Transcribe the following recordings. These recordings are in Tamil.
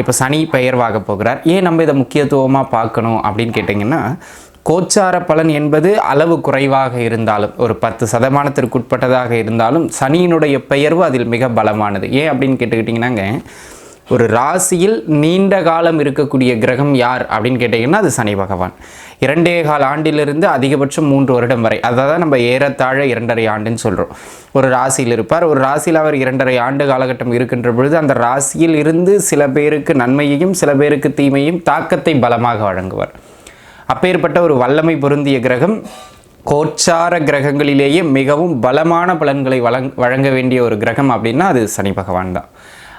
இப்போ சனி பெயர்வாக போகிறார். ஏன் நம்ம இதை முக்கியத்துவமாக பார்க்கணும் அப்படின்னு கேட்டிங்கன்னா கோச்சார பலன் என்பது அளவு குறைவாக இருந்தாலும் ஒரு பத்து சதமானத்திற்குட்பட்டதாக இருந்தாலும் சனியினுடைய பெயர்வு அதில் மிக பலமானது. ஏன் அப்படின்னு கேட்டுக்கிட்டிங்கன்னாங்க ஒரு ராசியில் நீண்ட காலம் இருக்கக்கூடிய கிரகம் யார் அப்படின்னு கேட்டிங்கன்னா அது சனி பகவான். இரண்டே கால ஆண்டிலிருந்து அதிகபட்சம் மூன்று வருடம் வரை அதான் நம்ம ஏறத்தாழ இரண்டரை ஆண்டுன்னு சொல்கிறோம் ஒரு ராசியில் இருப்பார். ஒரு ராசியில் அவர் இரண்டரை ஆண்டு காலகட்டம் இருக்கின்ற பொழுது அந்த ராசியில் இருந்து சில பேருக்கு நன்மையையும் சில பேருக்கு தீமையும் தாக்கத்தை பலமாக வழங்குவார். அப்பேற்பட்ட ஒரு வல்லமை பொருந்திய கிரகம் கோச்சார கிரகங்களிலேயே மிகவும் பலமான பலன்களை வழங் வழங்க வேண்டிய ஒரு கிரகம் அப்படின்னா அது சனி பகவான் தான்.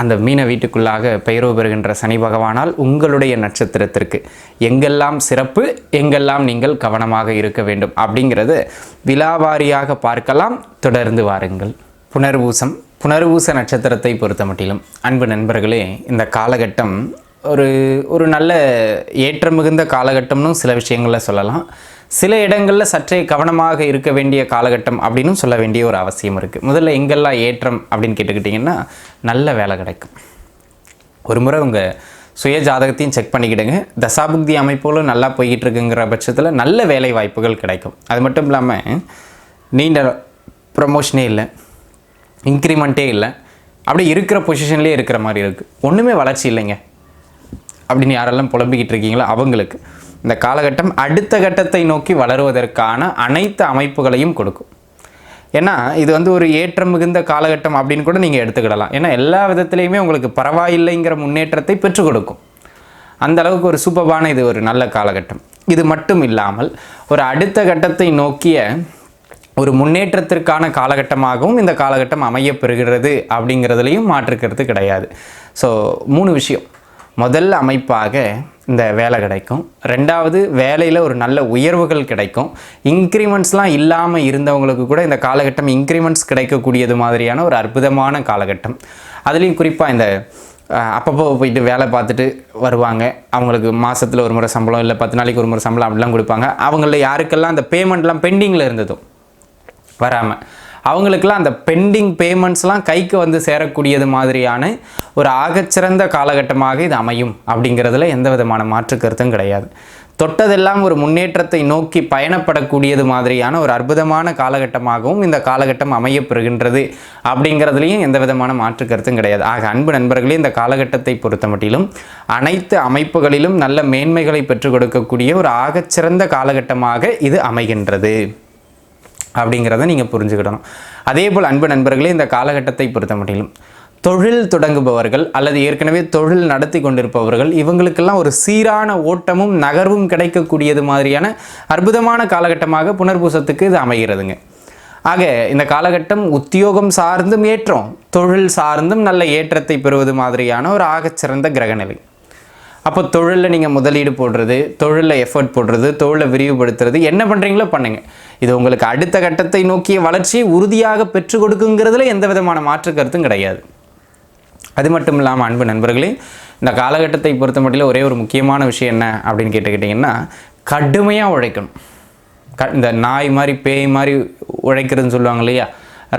அந்த மீன வீட்டுக்குள்ளாக பெயரோ பெறுகின்ற சனி பகவானால் உங்களுடைய நட்சத்திரத்திற்கு எங்கெல்லாம் சிறப்பு எங்கெல்லாம் நீங்கள் கவனமாக இருக்க வேண்டும் அப்படிங்கிறது விலாவாரியாக பார்க்கலாம். தொடர்ந்து வாருங்கள். புனர்வூசம் புனர்வூச நட்சத்திரத்தை பொறுத்த மட்டிலும் அன்பு நண்பர்களே இந்த காலகட்டம் ஒரு ஒரு நல்ல ஏற்றம் மிகுந்த காலகட்டம்னு சில விஷயங்களில் சொல்லலாம். சில இடங்களில் சற்றே கவனமாக இருக்க வேண்டிய காலகட்டம் அப்படின்னு சொல்ல வேண்டிய ஒரு அவசியம் இருக்குது முதல்ல எங்கெல்லாம் ஏற்றம் அப்படின்னு கேட்டுக்கிட்டிங்கன்னா நல்ல வேலை கிடைக்கும். ஒரு முறை உங்கள் சுய ஜாதகத்தையும் செக் பண்ணிக்கிடுங்க. தசாபுக்தி அமைப்போலும் நல்லா போய்கிட்டு இருக்குங்கிற பட்சத்தில் நல்ல வேலை வாய்ப்புகள் கிடைக்கும். அது மட்டும் இல்லாமல் நீண்ட ப்ரமோஷனே இல்லை இன்க்ரிமெண்ட்டே இல்லை அப்படி இருக்கிற பொசிஷன்லேயே இருக்கிற மாதிரி இருக்குது ஒன்றுமே வளர்ச்சி இல்லைங்க. அப்படின்னு யாரெல்லாம் புலம்பிக்கிட்டு இருக்கீங்களோ அவங்களுக்கு. இந்த காலகட்டம் அடுத்த கட்டத்தை நோக்கி வளருவதற்கான அனைத்து அமைப்புகளையும் கொடுக்கும். ஏன்னா இது வந்து ஒரு ஏற்றம் மிகுந்த காலகட்டம் அப்படின்னு கூட நீங்கள் எடுத்துக்கிடலாம். ஏன்னா எல்லா விதத்துலேயுமே உங்களுக்கு பரவாயில்லைங்கிற முன்னேற்றத்தை பெற்றுக் கொடுக்கும். அந்த அளவுக்கு ஒரு சூப்பரான இது ஒரு நல்ல காலகட்டம். இது மட்டும் இல்லாமல் ஒரு அடுத்த கட்டத்தை நோக்கிய ஒரு முன்னேற்றத்திற்கான காலகட்டமாகவும் இந்த காலகட்டம் அமையப்பெறுகிறது அப்படிங்கிறதுலையும் மாற்றுக்கிறது கிடையாது. ஸோ மூணு விஷயம். முதல் அமைப்பாக இந்த வேலை கிடைக்கும். ரெண்டாவது வேலையில் ஒரு நல்ல உயர்வுகள் கிடைக்கும். இன்க்ரிமெண்ட்ஸ்லாம் இல்லாமல் இருந்தவங்களுக்கு கூட இந்த காலகட்டம் இன்க்ரிமெண்ட்ஸ் கிடைக்கக்கூடியது மாதிரியான ஒரு அற்புதமான காலகட்டம். அதுலேயும் குறிப்பாக இந்த அப்பப்போ போயிட்டு வேலை பார்த்துட்டு வருவாங்க. அவங்களுக்கு மாதத்தில் ஒரு முறை சம்பளம் இல்லை பத்து நாளைக்கு ஒரு முறை சம்பளம் அப்படிலாம் கொடுப்பாங்க. அவங்கள யாருக்கெல்லாம் அந்த பேமெண்ட்லாம் பெண்டிங்கில் இருந்ததோ வராமல் அவங்களுக்கெல்லாம் அந்த பெண்டிங் பேமெண்ட்ஸ்லாம் கைக்கு வந்து சேரக்கூடியது மாதிரியான ஒரு ஆகச்சிறந்த காலகட்டமாக இது அமையும் அப்படிங்கிறதுல எந்த விதமான மாற்று கருத்தும் கிடையாது. தொட்டதெல்லாம் ஒரு முன்னேற்றத்தை நோக்கி பயணப்படக்கூடியது மாதிரியான ஒரு அற்புதமான காலகட்டமாகவும் இந்த காலகட்டம் அமையப்பெறுகின்றது அப்படிங்கிறதுலையும் எந்த விதமான மாற்று கருத்தும் கிடையாது. ஆக அன்பு நண்பர்களே இந்த காலகட்டத்தை பொறுத்த மட்டிலும் அனைத்து அமைப்புகளிலும் நல்ல மேன்மைகளை பெற்றுக் கொடுக்கக்கூடிய ஒரு ஆகச்சிறந்த காலகட்டமாக இது அமைகின்றது. அப்படிங்கிறத நீங்கள் புரிஞ்சுக்கிடணும். அதே போல் அன்பு நண்பர்களே இந்த காலகட்டத்தை பொறுத்த மட்டிலும் தொழில் தொடங்குபவர்கள் அல்லது ஏற்கனவே தொழில் நடத்தி கொண்டிருப்பவர்கள் இவங்களுக்கெல்லாம் ஒரு சீரான ஓட்டமும் நகர்வும் கிடைக்கக்கூடியது மாதிரியான அற்புதமான காலகட்டமாக புனர்பூசத்துக்கு இது அமைகிறதுங்க. ஆக இந்த காலகட்டம் உத்தியோகம் சார்ந்தும் ஏற்றம் தொழில் சார்ந்தும் நல்ல ஏற்றத்தை பெறுவது மாதிரியான ஒரு ஆகச்சிறந்த கிரகநிலை. அப்போ தொழிலில் நீங்கள் முதலீடு போடுறது தொழிலில் எஃபர்ட் போடுறது தொழிலை விரிவுபடுத்துறது என்ன பண்ணுறீங்களோ பண்ணுங்கள் இது உங்களுக்கு அடுத்த கட்டத்தை நோக்கிய வளர்ச்சியை உறுதியாக பெற்றுக் கொடுக்குங்கிறதுல எந்த விதமான மாற்று கருத்தும் கிடையாது. அது மட்டும் இல்லாமல் அன்பு நண்பர்களே இந்த காலகட்டத்தை பொறுத்த மட்டும் ஒரே ஒரு முக்கியமான விஷயம் என்ன அப்படின்னு கேட்டுக்கிட்டிங்கன்னா கடுமையாக உழைக்கணும். க இந்த நாய் மாதிரி பேய் மாதிரி உழைக்கிறதுன்னு சொல்லுவாங்க இல்லையா?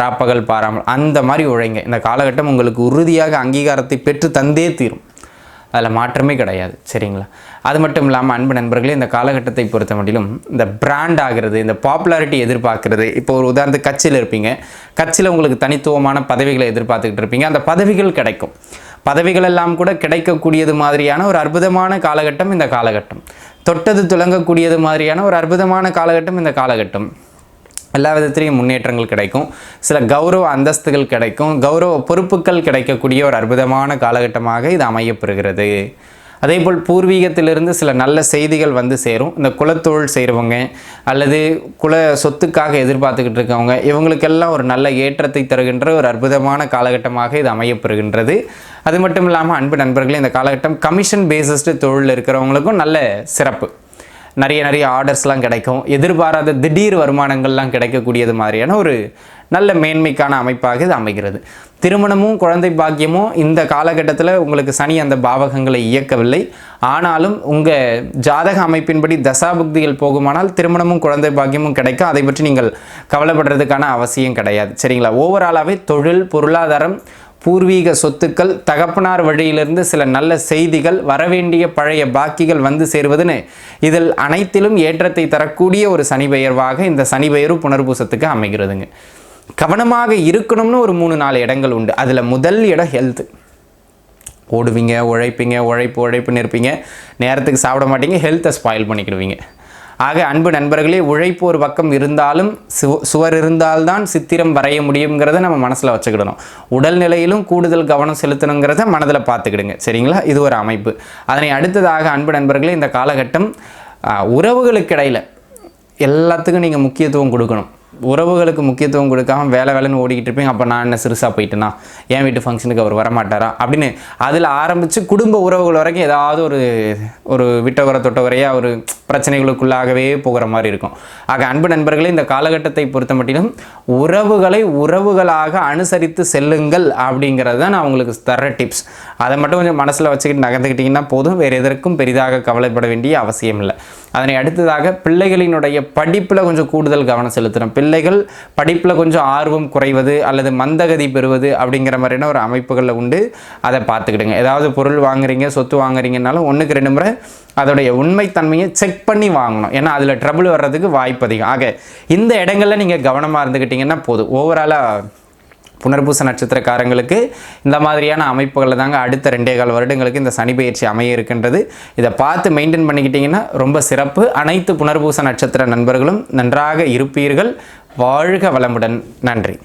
ராப்பகல் பாராமல் அந்த மாதிரி உழைங்க. இந்த காலகட்டம் உங்களுக்கு உறுதியாக அங்கீகாரத்தை பெற்று தந்தே தீரும். அதில் மாற்றமே கிடையாது சரிங்களா? அது மட்டும் இல்லாமல் அன்பு நண்பர்களே இந்த காலகட்டத்தை பொறுத்த மட்டிலும் இந்த பிராண்ட் ஆகிறது இந்த பாப்புலாரிட்டி எதிர்பார்க்கறது இப்போ ஒரு உதாரணத்துக்கு கட்சியில் இருப்பீங்க. கட்சியில் உங்களுக்கு தனித்துவமான பதவிகளை எதிர்பார்த்துக்கிட்டு இருப்பீங்க. அந்த பதவிகள் கிடைக்கும். பதவிகள் எல்லாம் கூட கிடைக்கக்கூடியது மாதிரியான ஒரு அற்புதமான காலகட்டம் இந்த காலகட்டம். தொட்டது துலங்கக்கூடியது மாதிரியான ஒரு அற்புதமான காலகட்டம் இந்த காலகட்டம். எல்லா விதத்திலையும் முன்னேற்றங்கள் கிடைக்கும். சில கௌரவ அந்தஸ்துகள் கிடைக்கும். கௌரவ பொறுப்புகள் கிடைக்கக்கூடிய ஒரு அற்புதமான காலகட்டமாக இது அமையப்பெறுகிறது. அதேபோல் பூர்வீகத்திலிருந்து சில நல்ல செய்திகள் வந்து சேரும். இந்த குலத்தொழில் செய்கிறவங்க அல்லது குல சொத்துக்காக எதிர்பார்த்துக்கிட்டு இருக்கவங்க இவங்களுக்கெல்லாம் ஒரு நல்ல ஏற்றத்தை தருகின்ற ஒரு அற்புதமான காலகட்டமாக இது அமையப்பெறுகின்றது. அது மட்டும் இல்லாமல் அன்பு நண்பர்களே இந்த காலகட்டம் கமிஷன் பேசிஸ்டு தொழில் இருக்கிறவங்களுக்கும் நல்ல சிறப்பு. நிறைய நிறைய ஆர்டர்ஸ்லாம் கிடைக்கும். எதிர்பாராத திடீர் வருமானங்கள்லாம் கிடைக்கக்கூடியது மாதிரியான ஒரு நல்ல மேன்மைக்கான அமைப்பாக இது அமைகிறது. திருமணமும் குழந்தை பாக்கியமும் இந்த காலகட்டத்தில் உங்களுக்கு சனி அந்த பாவகங்களை இயக்கவில்லை. ஆனாலும் உங்கள் ஜாதக அமைப்பின்படி தசாபுக்திகள் போகுமானால் திருமணமும் குழந்தை பாக்கியமும் கிடைக்கும். அதை பற்றி நீங்கள் கவலைப்படுறதுக்கான அவசியம் கிடையாது. சரிங்களா? ஓவராலாகவே தொழில் பொருளாதாரம் பூர்வீக சொத்துக்கள் தகப்பனார் வழியிலிருந்து சில நல்ல செய்திகள் வரவேண்டிய பழைய பாக்கிகள் வந்து சேருவதுன்னு இதில் அனைத்திலும் ஏற்றத்தை தரக்கூடிய ஒரு சனி பெயர்வாக இந்த சனி பெயரு புனர்பூசத்துக்கு அமைகிறதுங்க. கவனமாக இருக்கணும்னு ஒரு மூணு நாலு இடங்கள் உண்டு. அதில் முதல் இடம் ஹெல்த்து ஓடுவீங்க உழைப்பீங்க உழைப்பு உழைப்புன்னு இருப்பீங்க. நேரத்துக்கு சாப்பிட மாட்டீங்க ஹெல்த்தை ஸ்பாயில் பண்ணிக்கிடுவீங்க. ஆக அன்பு நண்பர்களே உழைப்பு ஒரு பக்கம் இருந்தாலும் சுவர் இருந்தால்தான் சித்திரம் வரைய முடியுங்கிறத நம்ம மனசில் வச்சுக்கிடணும். உடல் நிலையிலும் கூடுதல் கவனம் செலுத்தணுங்கிறத மனதில் பார்த்துக்கிடுங்க. சரிங்களா? இது ஒரு அமைப்பு. அதனை அடுத்ததாக அன்பு நண்பர்களே இந்த காலகட்டம் உறவுகளுக்கிடையில் உறவுகளுக்கு இடையில் எல்லாத்துக்கும் நீங்கள் முக்கியத்துவம் கொடுக்கணும். உறவுகளுக்கு முக்கியத்துவம் கொடுக்காம வேலை வேலைன்னு ஓடிக்கிட்டு இருப்பீங்க அப்போ நான் என்ன சிறுசாக போயிட்டேனா? என் வீட்டு ஃபங்க்ஷனுக்கு அவர் வரமாட்டாரா? அப்படின்னு அதில் ஆரம்பித்து குடும்ப உறவுகள் வரைக்கும் ஏதாவது ஒரு ஒரு விட்டவர தொட்டவரையாக ஒரு பிரச்சனைகளுக்குள்ளாகவே போகிற மாதிரி இருக்கும். ஆக அன்பு நண்பர்களே இந்த காலகட்டத்தை பொறுத்த மட்டிலும் உறவுகளை உறவுகளாக அனுசரித்து செல்லுங்கள் அப்படிங்கிறது தான் நான் உங்களுக்கு தர டிப்ஸ் அதை மட்டும் கொஞ்சம் மனசில் வச்சுக்கிட்டு நகர்ந்துக்கிட்டிங்கன்னா போதும். வேறு எதற்கும் பெரிதாக கவலைப்பட வேண்டிய அவசியம் இல்லை. அதனை அடுத்ததாக பிள்ளைகளினுடைய படிப்பில் கொஞ்சம் கூடுதல் கவனம் செலுத்தணும். பிள்ளைகள் படிப்பில் கொஞ்சம் ஆர்வம் குறைவது அல்லது மந்தகதி பெறுவது அப்படிங்கிற மாதிரியான ஒரு அமைப்புகளில் உண்டு. அதை பார்த்துக்கிடுங்க. ஏதாவது பொருள் வாங்குறீங்க சொத்து வாங்குறீங்கனாலும் ஒன்றுக்கு ரெண்டு முறை அதோடைய உண்மைத்தன்மையை செக் பண்ணி வாங்கணும். ஏன்னா அதில் ட்ரபுள் வர்றதுக்கு வாய்ப்பு அதிகம். ஆக இந்த இடங்களில் நீங்கள் கவனமாக இருந்துக்கிட்டிங்கன்னா போதும். ஓவராலாக புனர்பூச நட்சத்திரக்காரங்களுக்கு இந்த மாதிரியான அமைப்புகளில் தாங்க அடுத்த ரெண்டே கால் வருடங்களுக்கு இந்த சனி பயிற்சி அமைய இருக்கின்றது. இதை பார்த்து மெயின்டைன் பண்ணிக்கிட்டிங்கன்னா ரொம்ப சிறப்பு. அனைத்து புனர்பூச நட்சத்திர நண்பர்களும் நன்றாக இருப்பீர்கள். வாழ்க வளமுடன். நன்றி.